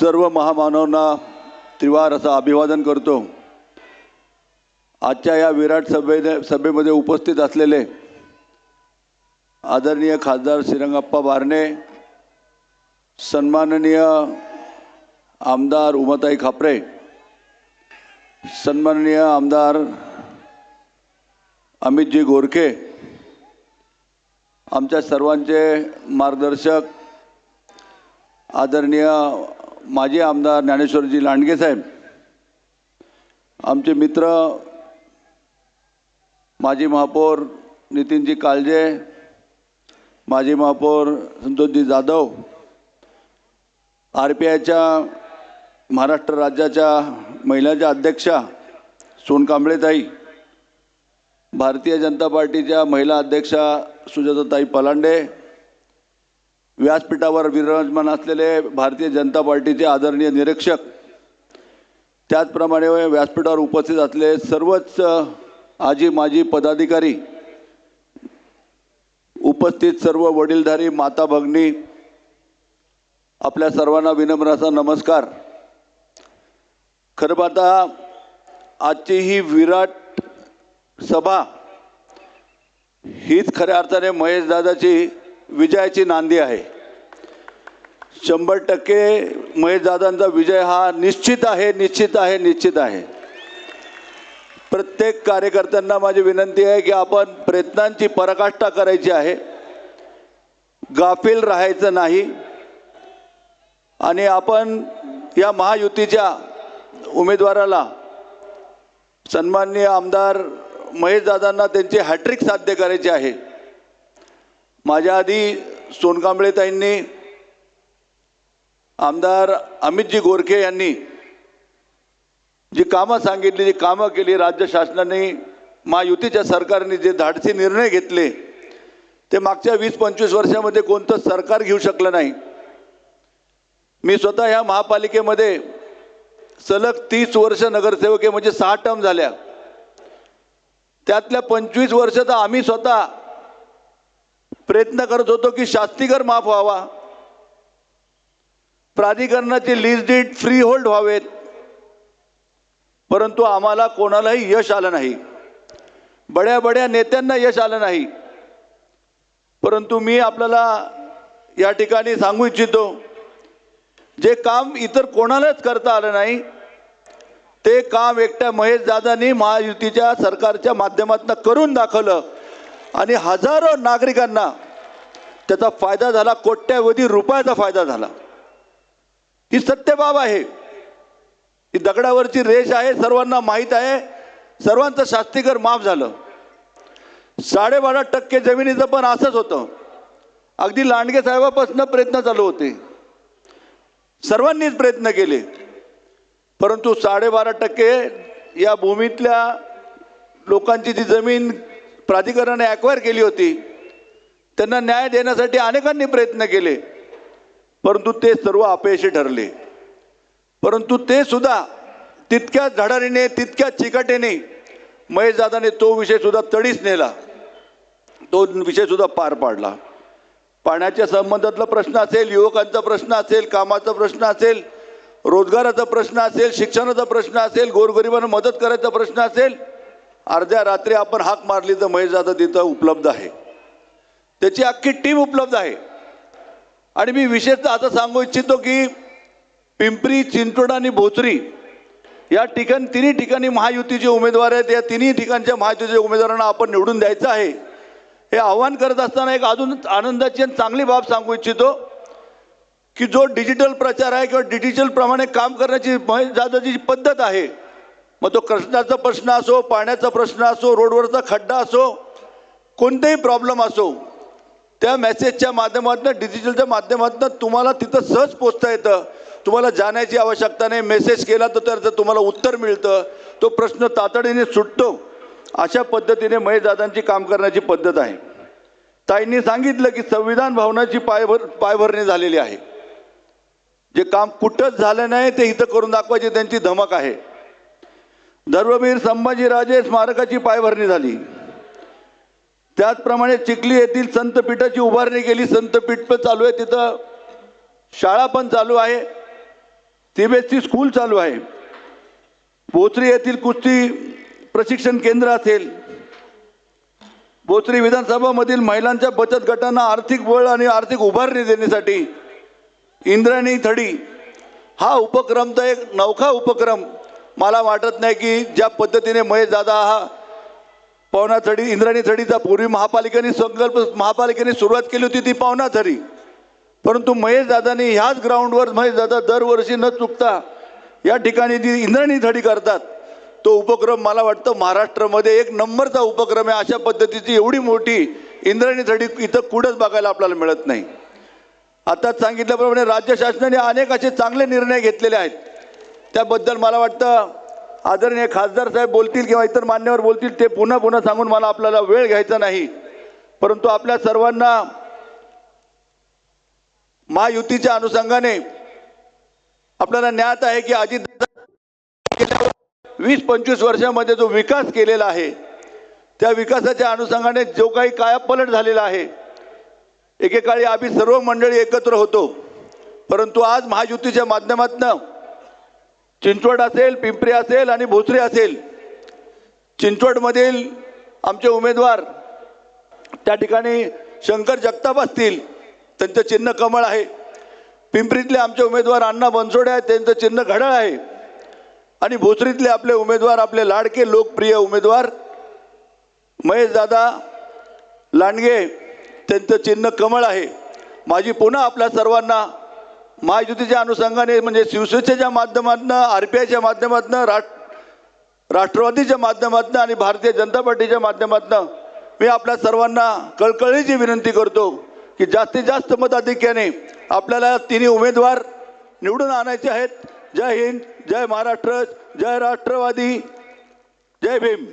सर्व महामानवांना त्रिवार असं अभिवादन करतो. आजच्या या विराट सभेने सभेमध्ये उपस्थित असलेले आदरणीय खासदार श्रीरंगप्पा बारणे सन्माननीय आमदार उमाताई खापरे सन्माननीय आमदार अमितजी गोरखे आमच्या सर्वांचे मार्गदर्शक आदरणीय माजी आमदार ज्ञानेश्वरजी लांडगे साहेब आमचे मित्र माजी महापौर नितीनजी काळजे माजी महापौर संतोषजी जाधव आर पी आयच्या महाराष्ट्र राज्याच्या महिलाच्या अध्यक्षा सोनकांबळेताई भारतीय जनता पार्टीच्या महिला अध्यक्षा सुजाताताई पलांडे व्यासपीठावर विराजमान असलेले भारतीय जनता पार्टीचे आदरणीय निरीक्षक. त्याचप्रमाणे व्यासपीठावर उपस्थित असलेले सर्वच आजी माजी पदाधिकारी. उपस्थित सर्व वडीलधारी माता भगिनी आपल्या सर्वांना विनम्र असा नमस्कार. खरं पाहता आजची ही विराट सभा हीच खऱ्या अर्थाने महेश दादाची विजयाची नांदी आहे. शंभर टक्के महेशदादांचा विजय हा निश्चित आहे निश्चित आहे निश्चित आहे. प्रत्येक कार्यकर्त्यांना माझी विनंती आहे की आपण प्रयत्नांची पराकाष्ठा करायची आहे. गाफील राहायचं नाही. आणि आपण या महायुतीच्या उमेदवाराला सन्माननीय आमदार महेशदादांना त्यांची हॅट्रिक साध्य करायची आहे. माझ्या आधी सोनकांबळेताईंनी आमदार अमितजी गोरखे यांनी जी कामं सांगितली जी कामं केली राज्य शासनाने महायुतीच्या सरकारने जे धाडसी निर्णय घेतले ते मागच्या वीस पंचवीस वर्षामध्ये कोणतं सरकार घेऊ शकलं नाही. मी स्वतः ह्या महापालिकेमध्ये सलग तीस वर्ष नगरसेवक आहे म्हणजे सहा टर्म झाल्या. त्यातल्या पंचवीस वर्ष तर आम्ही स्वतः प्रयत्न करत होतो की शास्तीकर माफ व्हावा. प्राधिकरणाचे लीज डीड फ्री होल्ड व्हावेत. परंतु आम्हाला कोणालाही यश आलं नाही. बड्या बड्या नेत्यांना यश आलं नाही. परंतु मी आपल्याला या ठिकाणी सांगू इच्छितो जे काम इतर कोणालाच करता आलं नाही ते काम एकट्या महेश दादांनी महायुतीच्या सरकारच्या माध्यमातून करून दाखवलं. आणि हजारो नागरिकांना त्याचा फायदा झाला कोट्यावधी रुपयाचा फायदा झाला. ही सत्य बाब आहे. ही दगडावरची रेष आहे सर्वांना माहीत आहे. सर्वांचं शास्तीकर माफ झालं. साडेबारा टक्के जमिनीचं पण असंच होतं. अगदी लांडगे साहेबापासून प्रयत्न चालू होते. सर्वांनीच प्रयत्न केले. परंतु साडेबारा टक्के या भूमीतल्या लोकांची जी जमीन प्राधिकरणाने ॲक्वायर केली होती. त्यांना न्याय देण्यासाठी अनेकांनी प्रयत्न केले. परंतु ते सर्व अपयशी ठरले. परंतु ते सुद्धा तितक्याच धडारीने तितक्याच चिकाटीने महेशदादाने तो विषय सुद्धा तडीच नेला. तो विषय सुद्धा पार पाडला. पाण्याच्या संबंधातला प्रश्न असेल युवकांचा प्रश्न असेल कामाचा प्रश्न असेल रोजगाराचा प्रश्न असेल शिक्षणाचा प्रश्न असेल गोरगरिबांना मदत करायचा प्रश्न असेल अर्ध्या रात्री आपण हाक मारली तर महेशदादा तिथं उपलब्ध आहे. त्याची अख्खी टीम उपलब्ध आहे. आणि मी विशेषतः आता सांगू इच्छितो की पिंपरी चिंचवड आणि भोसरी या ठिकाणी तिन्ही ठिकाणी महायुतीचे उमेदवार आहेत. या तिन्ही ठिकाणच्या महायुतीच्या उमेदवारांना आपण निवडून द्यायचं आहे. हे आव्हान करत असताना एक अजून आनंदाची आणि चांगली बाब सांगू इच्छितो की जो डिजिटल प्रचार आहे किंवा डिजिटलप्रमाणे काम करण्याची महेश जाधवची जी पद्धत आहे मग तो कृष्णाचा प्रश्न असो पाण्याचा प्रश्न असो रोडवरचा खड्डा असो कोणतेही प्रॉब्लेम असो त्या मेसेजच्या माध्यमातून डिजिटलच्या माध्यमातून तुम्हाला तिथं सहज पोचता येतं. तुम्हाला जाण्याची आवश्यकता नाही. मेसेज केला तर त्याचं तुम्हाला उत्तर मिळतं. तो प्रश्न तातडीने सुटतो. अशा पद्धतीने महेशदादांची काम करण्याची पद्धत आहे. ताईंनी सांगितलं की संविधान भवनाची पायभर पायभरणी झालेली आहे. जे काम कुठंच झालं नाही ते इथं करून दाखवायची त्यांची धमक आहे. धर्मवीर संभाजीराजे स्मारकाची पायभरणी झाली. त्याचप्रमाणे चिखली येथील संतपीठाची उभारणी केली. संतपीठ पण चालू आहे. तिथं शाळा पण चालू आहे. सीबीएसई स्कूल चालू आहे. पोचरी येथील कुस्ती प्रशिक्षण केंद्र असेल. बोचरी विधानसभामधील महिलांच्या बचत गटांना आर्थिक बळ आणि आर्थिक उभारणी देण्यासाठी इंद्रायणी थडी हा उपक्रम तर एक नौखा उपक्रम मला वाटत नाही की ज्या पद्धतीने महेश दादा हा पावना थडी इंद्रायणी थडीचा पूर्वी महापालिकेने संकल्प महापालिकेने सुरुवात केली होती ती पावना थडी परंतु महेश दादानी ह्याच ग्राउंडवर महेश दादा दरवर्षी न चुकता या ठिकाणी जी इंद्रायणी थडी करतात तो उपक्रम मला वाटतं महाराष्ट्रामध्ये एक नंबरचा उपक्रम आहे. अशा पद्धतीची एवढी मोठी इंद्रायणी थडी इथं कुठंच बघायला आपल्याला मिळत नाही. आताच सांगितल्याप्रमाणे राज्य शासनाने अनेक असे चांगले निर्णय घेतलेले आहेत. त्याबद्दल मला वाटतं आदरणीय खासदार साहेब बोलतील किंवा इतर मान्यवर बोलतील ते पुन्हा पुन्हा सांगून मला आपल्याला वेळ घ्यायचा नाही. परंतु आपल्या सर्वांना महायुतीच्या अनुषंगाने आपल्याला ज्ञात आहे की अजित वीस पंचवीस वर्षामध्ये जो विकास केलेला आहे त्या विकासाच्या अनुषंगाने जो काही कायापलट झालेला आहे एकेकाळी आम्ही सर्व मंडळी एकत्र होतो. परंतु आज महायुतीच्या माध्यमातनं चिंचवड असेल पिंपरी असेल आणि भोसरी असेल चिंचवडमधील आमचे उमेदवार त्या ठिकाणी शंकर जगताप असतील त्यांचं चिन्ह कमळ आहे. पिंपरीतले आमचे उमेदवार अण्णा बनसोडे आहेत त्यांचं चिन्ह घडळ आहे. आणि भोसरीतले आपले उमेदवार आपले लाडके लोकप्रिय उमेदवार महेशदादा लांडगे त्यांचं चिन्ह कमळ आहे. माझी पुन्हा आपल्या सर्वांना महायुतीच्या अनुषंगाने म्हणजे शिवसेनेच्या माध्यमातून आर पी आयच्या माध्यमातून राष्ट्र राष्ट्रवादीच्या माध्यमातून आणि भारतीय जनता पार्टीच्या माध्यमातून मी आपल्या सर्वांना कळकळीची विनंती करतो की जास्तीत जास्त मताधिक्याने आपल्याला तिन्ही उमेदवार निवडून आणायचे आहेत. जय हिंद जय महाराष्ट्र जय राष्ट्रवादी जय भीम.